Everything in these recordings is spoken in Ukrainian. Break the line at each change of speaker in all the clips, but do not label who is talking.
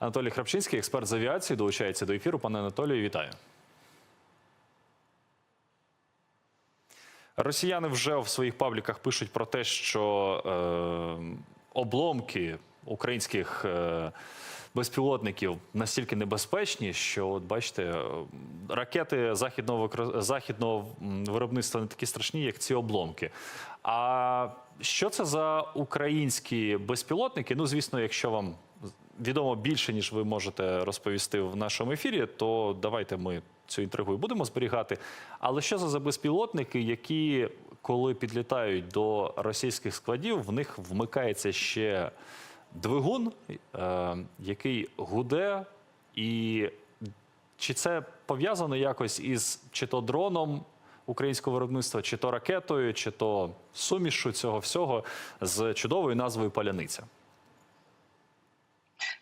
Анатолій Храпчинський, експерт з авіації, долучається до ефіру. Пане Анатолію, вітаю. Росіяни вже в своїх пабліках пишуть про те, що е, обломки українських е, безпілотників настільки небезпечні, що, от бачите, е, ракети західного, західного виробництва не такі страшні, як ці обломки. А що це за українські безпілотники? Ну, звісно, якщо вам відомо більше, ніж ви можете розповісти в нашому ефірі, то давайте ми цю інтригу і будемо зберігати. Але що за безпілотники, які, коли підлітають до російських складів, в них вмикається ще двигун, е, який гуде, і чи це пов'язано якось із чи то дроном українського виробництва, чи то ракетою, чи то сумішу цього всього з чудовою назвою Паляниця?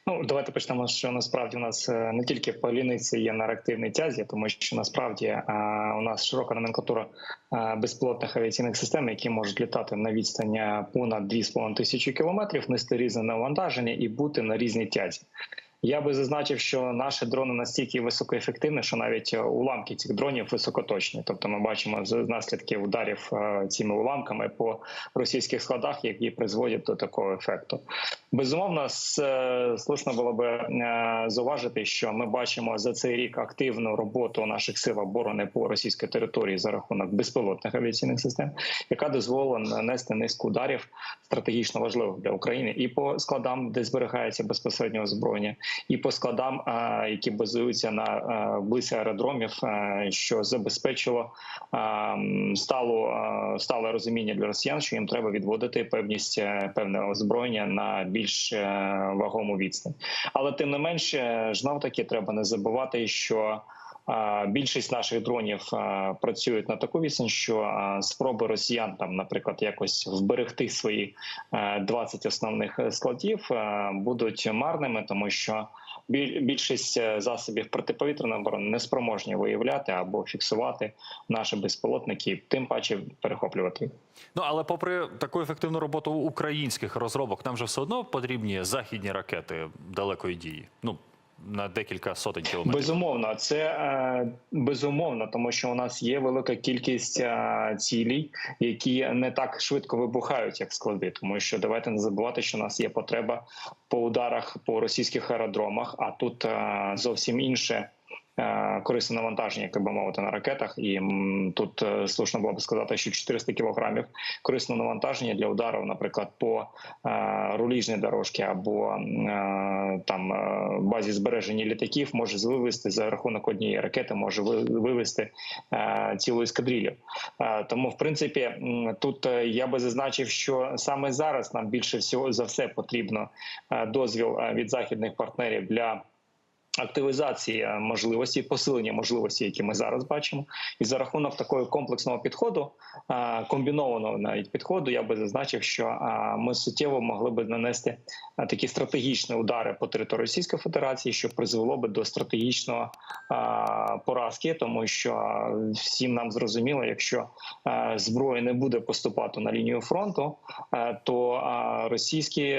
Ну, давайте почнемо, що насправді у нас е, не тільки поліниці є на реактивній тязі, тому що насправді е, у нас широка номенклатура е, безпілотних авіаційних систем, які можуть літати на відстані понад 2,5 тисячі кілометрів, нести різне навантаження і бути на різній тязі. Я би зазначив, що наші дрони настільки високоефективні, що навіть уламки цих дронів високоточні. Тобто, ми бачимо з наслідків ударів цими уламками по російських складах, які призводять до такого ефекту. Безумовно, е, слушно було би е, зауважити, що ми бачимо за цей рік активну роботу наших сил оборони по російській території за рахунок безпілотних авіаційних систем, яка дозволила нанести низку ударів стратегічно важливих для України і по складам, де зберігається безпосередньо озброєння, і по складам, е, які базуються на близько аеродромів, що забезпечило е, стале розуміння для росіян, що їм треба відводити певність певне озброєння на більш е, вагому відстань. Але тим не менше, знов таки треба не забувати, що е, Більшість наших дронів е, працюють на таку відстань, що спроби росіян там, наприклад, якось вберегти свої е, 20 основних складів будуть марними, тому що більшість е, засобів протиповітряної оборони не спроможні виявляти або фіксувати наші безпілотники, тим паче перехоплювати.
Ну але попри таку ефективну роботу українських розробок, нам же все одно потрібні західні ракети далекої дії. Ну на декілька сотень кілометрів.
Безумовно, це е, безумовно, тому що у нас є велика кількість е, цілей, які не так швидко вибухають, як склади. Тому що давайте не забувати, що у нас є потреба по ударах по російських аеродромах, а тут е, зовсім інше. Е, Корисне навантаження, як би мовити, на ракетах, і тут е, слушно було б сказати, що 400 кілограмів корисного навантаження для ударів, наприклад, по е, руліжній дорожці або там базі збереження літаків може вивести за рахунок однієї ракети, може ви- вивести цілу ескадрилью. Е, Тому, в принципі, тут я би зазначив, що саме зараз нам більше всього за все потрібно дозвіл від західних партнерів для. Активізації е, можливості, посилення можливості, які ми зараз бачимо, і за рахунок такого комплексного підходу, е, комбінованого навіть підходу, я би зазначив, що е, ми суттєво могли би нанести такі стратегічні удари по території Російської Федерації, що призвело би до стратегічного поразки, тому що всім нам зрозуміло, якщо зброя не буде поступати на лінію фронту, то російські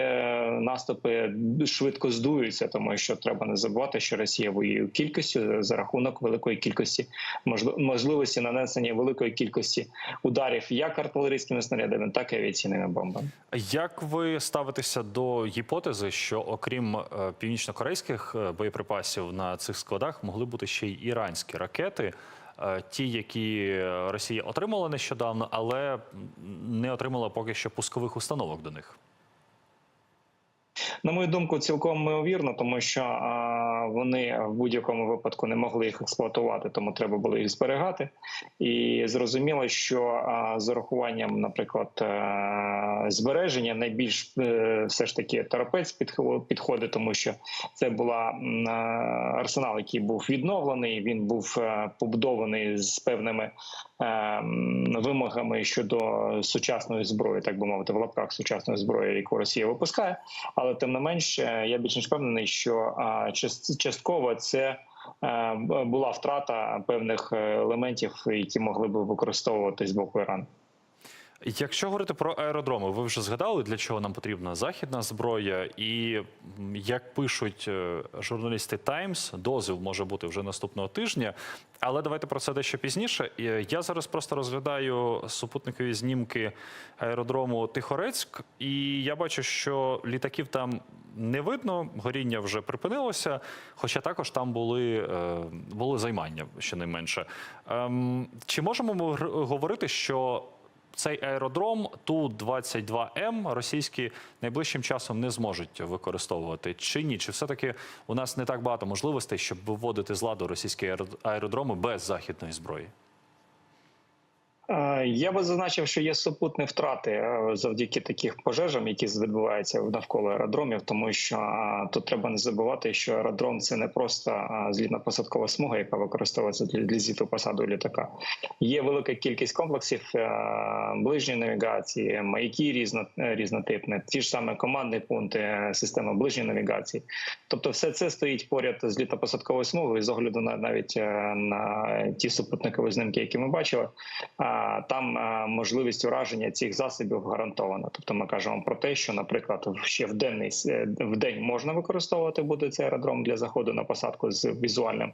наступи швидко здуються, тому що треба не забувати, що Росія воює кількістю за рахунок великої кількості можли- можливості нанесення великої кількості ударів як артилерійськими снарядами, так і авіаційними бомбами.
Як ви ставитеся до гіпотези, що окрім е, північно-корейських е, боєприпасів на цих складах могли бути ще й іранські ракети, е, ті, які Росія отримала нещодавно, але не отримала поки що пускових установок до них?
На мою думку, цілком ймовірно, тому що а, вони в будь-якому випадку не могли їх експлуатувати, тому треба було їх зберігати. І зрозуміло, що а, з урахуванням, наприклад, е, збереження найбільш е, все ж таки терапець підходить, тому що це була м, е, арсенал, який був відновлений. Він був е, побудований з певними м, вимогами щодо сучасної зброї, так би мовити, в лапках сучасної зброї, яку Росія випускає. Але тим не менш, е, я більш ніж впевнений, що частково це. Була втрата певних е, елементів, які могли б використовуватись з боку Ірану.
Якщо говорити про аеродроми, ви вже згадали, для чого нам потрібна західна зброя, і як пишуть е, журналісти Times, дозвіл може бути вже наступного тижня. Але давайте про це дещо пізніше. Е, Я зараз просто розглядаю супутникові знімки аеродрому Тихорецьк, і я бачу, що літаків там не видно, горіння вже припинилося. Хоча також там були, е, були займання щонайменше. Ем, Чи можемо ми говорити, що цей аеродром Ту-22М російські найближчим часом не зможуть використовувати чи ні? Чи все-таки у нас не так багато можливостей, щоб виводити з ладу російські аеро- аеродроми без західної зброї?
Е, Я би зазначив, що є супутні втрати е, завдяки таких пожежам, які відбуваються навколо аеродромів, тому що е, тут треба не забувати, що аеродром це не просто е, злітно-посадкова смуга, яка використовується для, зліту посаду літака. Є велика кількість комплексів ближньої навігації, маяки різно, різнотипні, ті ж саме командні пункти, система ближньої навігації. Тобто, все це стоїть поряд з літно-посадковою смугою з огляду на навіть на ті супутникові знімки, які ми бачили. Там е, можливість ураження цих засобів гарантована. Тобто, ми кажемо про те, що, наприклад, ще в денний е, в день можна використовувати буде цей аеродром для заходу на посадку з візуальним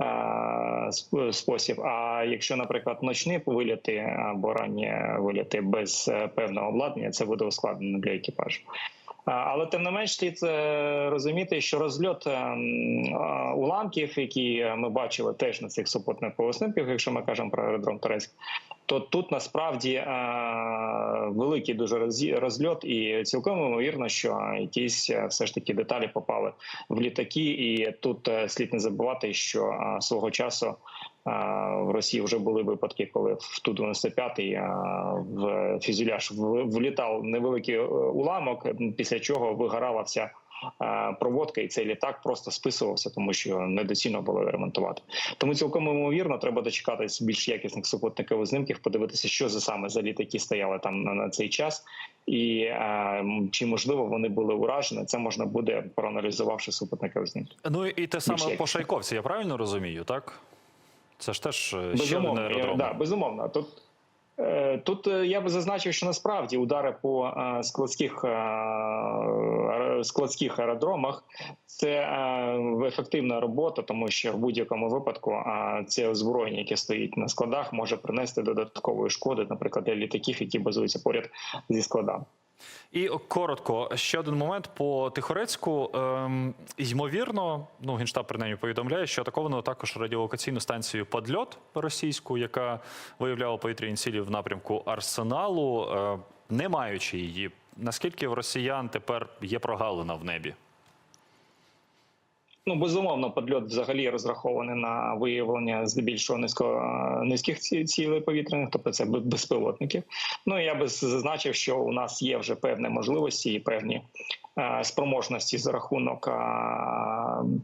е, спосіб. А якщо, наприклад, ночні виліти або ранні виліти без е, певного обладнання, це буде ускладнено для екіпажу. Але тим не менш слід е, розуміти, що розльот е, м, а, уламків, які ми бачили теж на цих супутникових снимках, якщо ми кажемо про аеродром Турецьк, то тут насправді е, великий дуже розльот, і цілком ймовірно, що якісь е, все ж таки деталі попали в літаки. І тут е, слід не забувати, що е, свого часу в Росії вже були випадки, коли в ту 95 е, в фюзеляж влітав невеликий уламок, після чого вигорала вся. Е, Проводка і цей літак просто списувався, тому що недоцільно було ремонтувати. Тому цілком ймовірно, треба дочекатись більш якісних супутникових знимків, подивитися, що за саме за літаки стояли там на, на цей час, і е, чи можливо вони були уражені. Це можна буде проаналізувавши супутникові знімки.
Ну і те саме по Шайковці, я правильно розумію, так? Це ж теж е, ще один
Безумовно, да, безумовно. Тут е, тут я би зазначив, що насправді удари по складських складських аеродромах це е, ефективна робота, тому що в будь-якому випадку це озброєння, яке стоїть на складах, може принести додаткової шкоди, наприклад, для літаків, які базуються поряд зі складами.
І коротко, ще один момент по Тихорецьку. Ем, ймовірно, ну генштаб принаймні повідомляє, що атаковано також радіолокаційну станцію Подльот російську, яка виявляла повітряні цілі в напрямку арсеналу, е, не маючи її. Наскільки в росіян тепер є прогалина в небі?
Ну, безумовно, подльот взагалі розрахований на виявлення здебільшого низько низьких цілей повітряних, тобто це бе- безпілотників. Ну я би зазначив, що у нас є вже певні можливості і певні е, спроможності за рахунок е,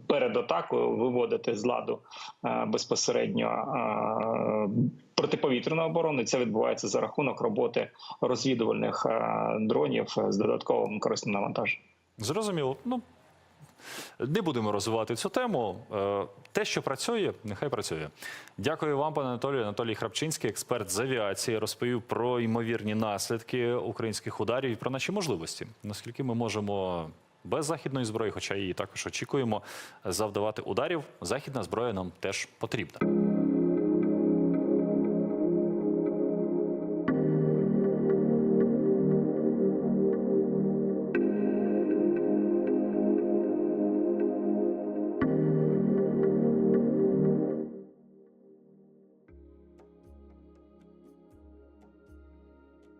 перед атакою виводити з ладу е, безпосередньо е, протиповітряної оборони. Це відбувається за рахунок роботи розвідувальних е, дронів з додатковим корисним навантаженням.
Зрозуміло. Ну не будемо розвивати цю тему. Е, Те, що працює, нехай працює. Дякую вам, пане Анатолію. Анатолій Храпчинський, експерт з авіації, розповів про ймовірні наслідки українських ударів і про наші можливості. Наскільки ми можемо без західної зброї, хоча її також очікуємо, завдавати ударів. Західна зброя нам теж потрібна.